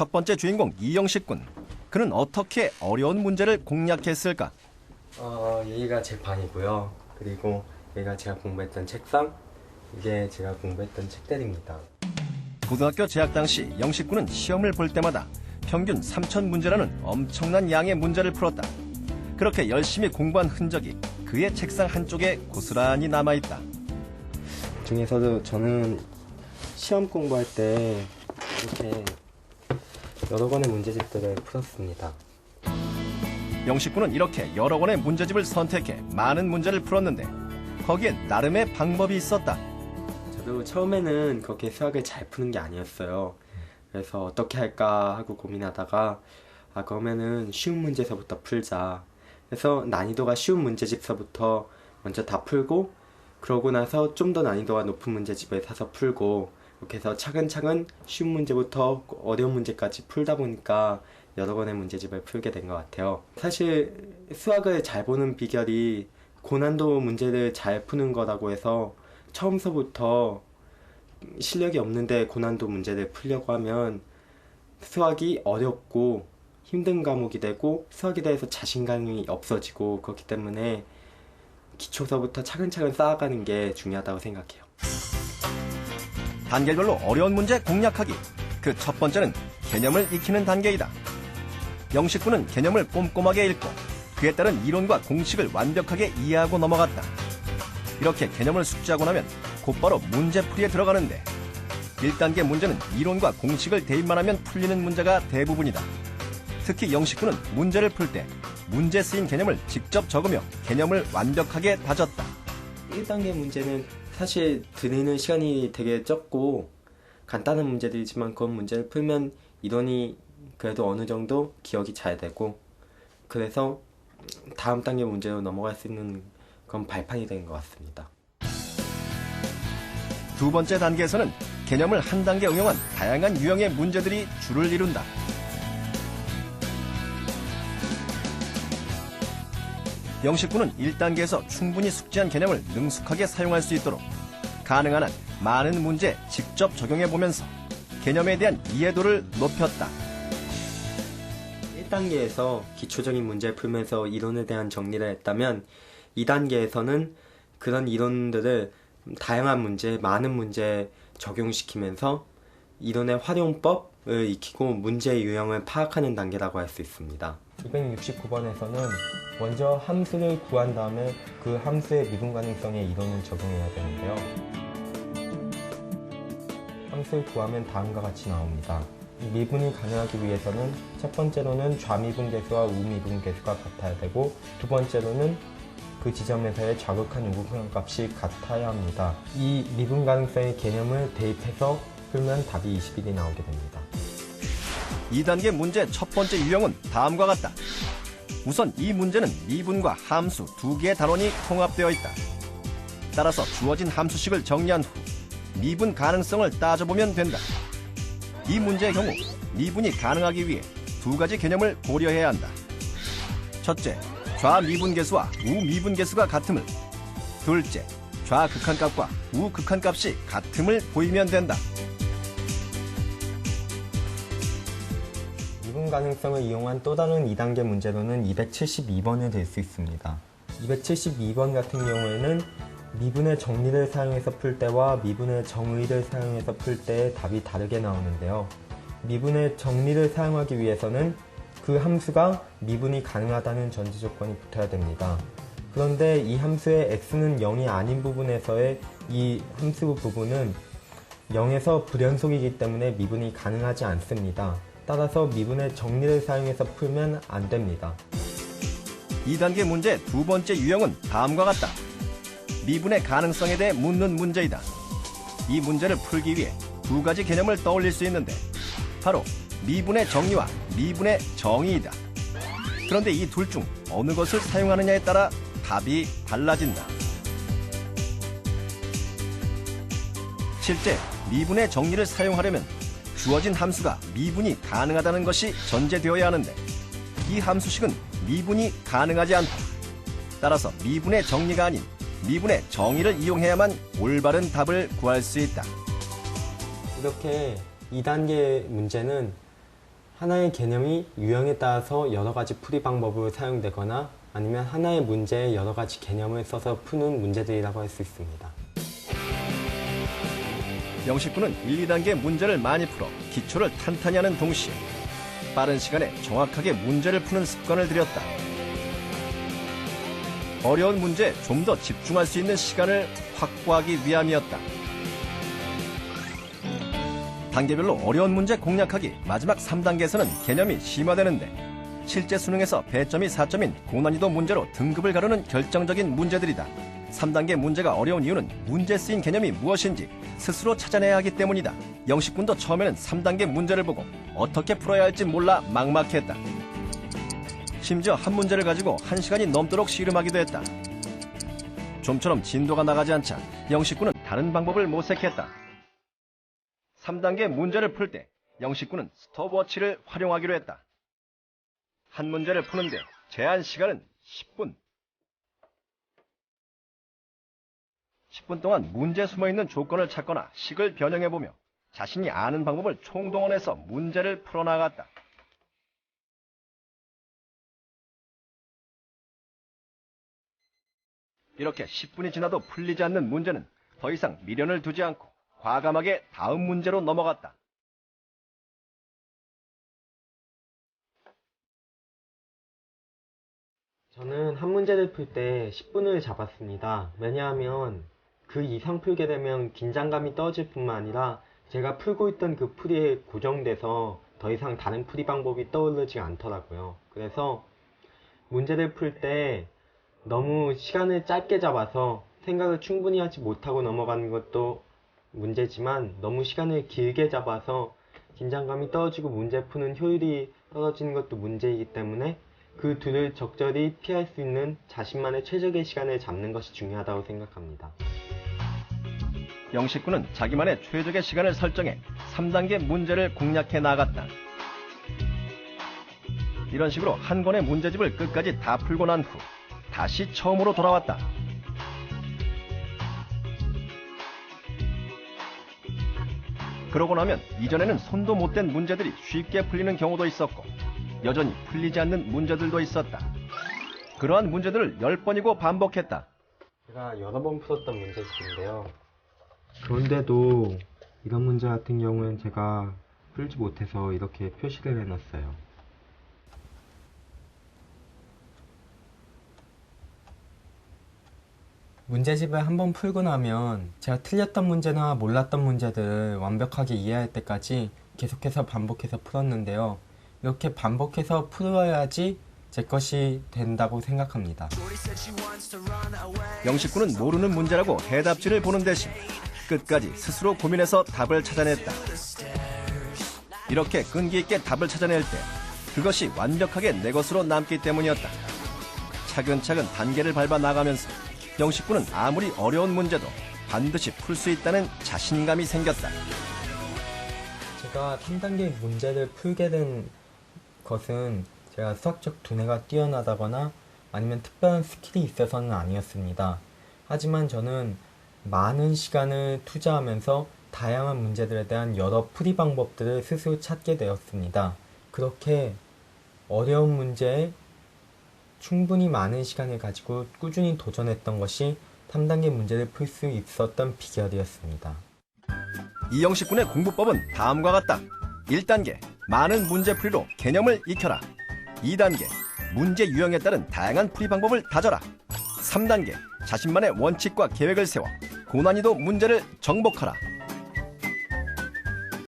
첫 번째 주인공 이영식 군. 그는 어떻게 어려운 문제를 공략했을까? 어, 여기가 제 방이고요. 그리고 여기가 제가 공부했던 책상, 이게 제가 공부했던 책들입니다. 고등학교 재학 당시 영식 군은 시험을 볼 때마다 평균 3천 문제라는 엄청난 양의 문제를 풀었다. 그렇게 열심히 공부한 흔적이 그의 책상 한쪽에 고스란히 남아있다. 중에서도 저는 시험 공부할 때 이렇게 여러 권의 문제집들을 풀었습니다. 영식 군은 이렇게 여러 권의 문제집을 선택해 많은 문제를 풀었는데 거기엔 나름의 방법이 있었다. 저도 처음에는 그렇게 수학을 잘 푸는 게 아니었어요. 그래서 어떻게 할까 하고 고민하다가 아 그러면은 쉬운 문제서부터 풀자. 그래서 난이도가 쉬운 문제집서부터 먼저 다 풀고 그러고 나서 좀 더 난이도가 높은 문제집을 사서 풀고 이렇게 해서 차근차근 쉬운 문제부터 어려운 문제까지 풀다 보니까 여러 권의 문제집을 풀게 된 것 같아요. 사실 수학을 잘 보는 비결이 고난도 문제를 잘 푸는 거라고 해서 처음서부터 실력이 없는데 고난도 문제를 풀려고 하면 수학이 어렵고 힘든 과목이 되고 수학에 대해서 자신감이 없어지고 그렇기 때문에 기초서부터 차근차근 쌓아가는 게 중요하다고 생각해요. 단계별로 어려운 문제 공략하기. 그 첫 번째는 개념을 익히는 단계이다. 영식 군은 개념을 꼼꼼하게 읽고 그에 따른 이론과 공식을 완벽하게 이해하고 넘어갔다. 이렇게 개념을 숙지하고 나면 곧바로 문제풀이에 들어가는데 1단계 문제는 이론과 공식을 대입만 하면 풀리는 문제가 대부분이다. 특히 영식 군은 문제를 풀 때 문제 쓰인 개념을 직접 적으며 개념을 완벽하게 다졌다. 1단계 문제는 사실 드리는 시간이 되게 적고 간단한 문제들이지만 그런 문제를 풀면 이론이 그래도 어느 정도 기억이 잘 되고 그래서 다음 단계 문제로 넘어갈 수 있는 그런 발판이 된 것 같습니다. 두 번째 단계에서는 개념을 한 단계 응용한 다양한 유형의 문제들이 줄을 이룬다. 영식군은 1단계에서 충분히 숙지한 개념을 능숙하게 사용할 수 있도록 가능한 한 많은 문제 직접 적용해 보면서 개념에 대한 이해도를 높였다. 1단계에서 기초적인 문제를 풀면서 이론에 대한 정리를 했다면 2단계에서는 그런 이론들을 다양한 문제, 많은 문제에 적용시키면서 이론의 활용법을 익히고 문제 유형을 파악하는 단계라고 할 수 있습니다. 269번에서는 먼저 함수를 구한 다음에 그 함수의 미분 가능성에 이론을 적용해야 되는데요. 함수를 구하면 다음과 같이 나옵니다. 이 미분이 가능하기 위해서는 첫 번째로는 좌미분 계수와 우미분 계수가 같아야 되고 두 번째로는 그 지점에서의 좌극한 우극한 값이 같아야 합니다. 이 미분 가능성의 개념을 대입해서 풀면 답이 21이 나오게 됩니다. 2단계 문제 첫 번째 유형은 다음과 같다. 우선 이 문제는 미분과 함수 두 개의 단원이 통합되어 있다. 따라서 주어진 함수식을 정리한 후 미분 가능성을 따져보면 된다. 이 문제의 경우 미분이 가능하기 위해 두 가지 개념을 고려해야 한다. 첫째, 좌미분 계수와 우미분 계수가 같음을. 둘째, 좌극한값과 우극한값이 같음을 보이면 된다. 미분 가능성을 이용한 또 다른 2단계 문제로는 272번을 될수 있습니다. 272번 같은 경우에는 미분의 정리를 사용해서 풀 때와 미분의 정의를 사용해서 풀 때의 답이 다르게 나오는데요. 미분의 정리를 사용하기 위해서는 그 함수가 미분이 가능하다는 전제 조건이 붙어야 됩니다. 그런데 이 함수의 x는 0이 아닌 부분에서의 이 함수 부분은 0에서 불연속이기 때문에 미분이 가능하지 않습니다. 따라서 미분의 정리를 사용해서 풀면 안 됩니다. 2단계 문제 두 번째 유형은 다음과 같다. 미분의 가능성에 대해 묻는 문제이다. 이 문제를 풀기 위해 두 가지 개념을 떠올릴 수 있는데 바로 미분의 정의와 미분의 정의이다. 그런데 이 둘 중 어느 것을 사용하느냐에 따라 답이 달라진다. 실제 미분의 정리를 사용하려면 주어진 함수가 미분이 가능하다는 것이 전제되어야 하는데 이 함수식은 미분이 가능하지 않다. 따라서 미분의 정리가 아닌 미분의 정의를 이용해야만 올바른 답을 구할 수 있다. 이렇게 2단계 문제는 하나의 개념이 유형에 따라서 여러 가지 풀이 방법으로 사용되거나 아니면 하나의 문제에 여러 가지 개념을 써서 푸는 문제들이라고 할 수 있습니다. 영식군은 1, 2단계 문제를 많이 풀어 기초를 탄탄히 하는 동시에 빠른 시간에 정확하게 문제를 푸는 습관을 들였다. 어려운 문제에 좀 더 집중할 수 있는 시간을 확보하기 위함이었다. 단계별로 어려운 문제 공략하기 마지막 3단계에서는 개념이 심화되는데 실제 수능에서 배점이 4점인 고난이도 문제로 등급을 가르는 결정적인 문제들이다. 3단계 문제가 어려운 이유는 문제 쓰인 개념이 무엇인지 스스로 찾아내야 하기 때문이다. 영식군도 처음에는 3단계 문제를 보고 어떻게 풀어야 할지 몰라 막막했다. 심지어 한 문제를 가지고 한 시간이 넘도록 씨름하기도 했다. 좀처럼 진도가 나가지 않자 영식군은 다른 방법을 모색했다. 3단계 문제를 풀 때 영식군은 스톱워치를 활용하기로 했다. 한 문제를 푸는데 제한 시간은 10분. 10분 동안 문제에 숨어있는 조건을 찾거나 식을 변형해보며 자신이 아는 방법을 총동원해서 문제를 풀어나갔다. 이렇게 10분이 지나도 풀리지 않는 문제는 더 이상 미련을 두지 않고 과감하게 다음 문제로 넘어갔다. 저는 한 문제를 풀 때 10분을 잡았습니다. 왜냐하면 그 이상 풀게 되면 긴장감이 떨어질 뿐만 아니라 제가 풀고 있던 그 풀이에 고정돼서 더 이상 다른 풀이 방법이 떠오르지 않더라고요. 그래서 문제를 풀 때 너무 시간을 짧게 잡아서 생각을 충분히 하지 못하고 넘어가는 것도 문제지만 너무 시간을 길게 잡아서 긴장감이 떨어지고 문제 푸는 효율이 떨어지는 것도 문제이기 때문에 그 둘을 적절히 피할 수 있는 자신만의 최적의 시간을 잡는 것이 중요하다고 생각합니다. 영식군은 자기만의 최적의 시간을 설정해 3단계 문제를 공략해 나갔다. 이런 식으로 한 권의 문제집을 끝까지 다 풀고 난 후 다시 처음으로 돌아왔다. 그러고 나면 이전에는 손도 못 댄 문제들이 쉽게 풀리는 경우도 있었고 여전히 풀리지 않는 문제들도 있었다. 그러한 문제들을 10번이고 반복했다. 제가 여러 번 풀었던 문제집인데요. 그런데도 이런 문제 같은 경우는 제가 풀지 못해서 이렇게 표시를 해놨어요. 문제집을 한번 풀고 나면 제가 틀렸던 문제나 몰랐던 문제들을 완벽하게 이해할 때까지 계속해서 반복해서 풀었는데요. 이렇게 반복해서 풀어야지 제 것이 된다고 생각합니다. 영식군은 모르는 문제라고 해답지를 보는 대신 끝까지 스스로 고민해서 답을 찾아냈다. 이렇게 끈기 있게 답을 찾아낼 때 그것이 완벽하게 내 것으로 남기 때문이었다. 차근차근 단계를 밟아 나가면서 영식군은 아무리 어려운 문제도 반드시 풀 수 있다는 자신감이 생겼다. 제가 3단계 문제를 풀게 된 것은 제가 수학적 두뇌가 뛰어나다거나 아니면 특별한 스킬이 있어서는 아니었습니다. 하지만 저는 많은 시간을 투자하면서 다양한 문제들에 대한 여러 풀이 방법들을 스스로 찾게 되었습니다. 그렇게 어려운 문제에 충분히 많은 시간을 가지고 꾸준히 도전했던 것이 3단계 문제를 풀 수 있었던 비결이었습니다. 이영식 군의 공부법은 다음과 같다. 1단계 많은 문제 풀이로 개념을 익혀라. 2단계 문제 유형에 따른 다양한 풀이 방법을 다져라. 3단계 자신만의 원칙과 계획을 세워 고난이도 문제를 정복하라.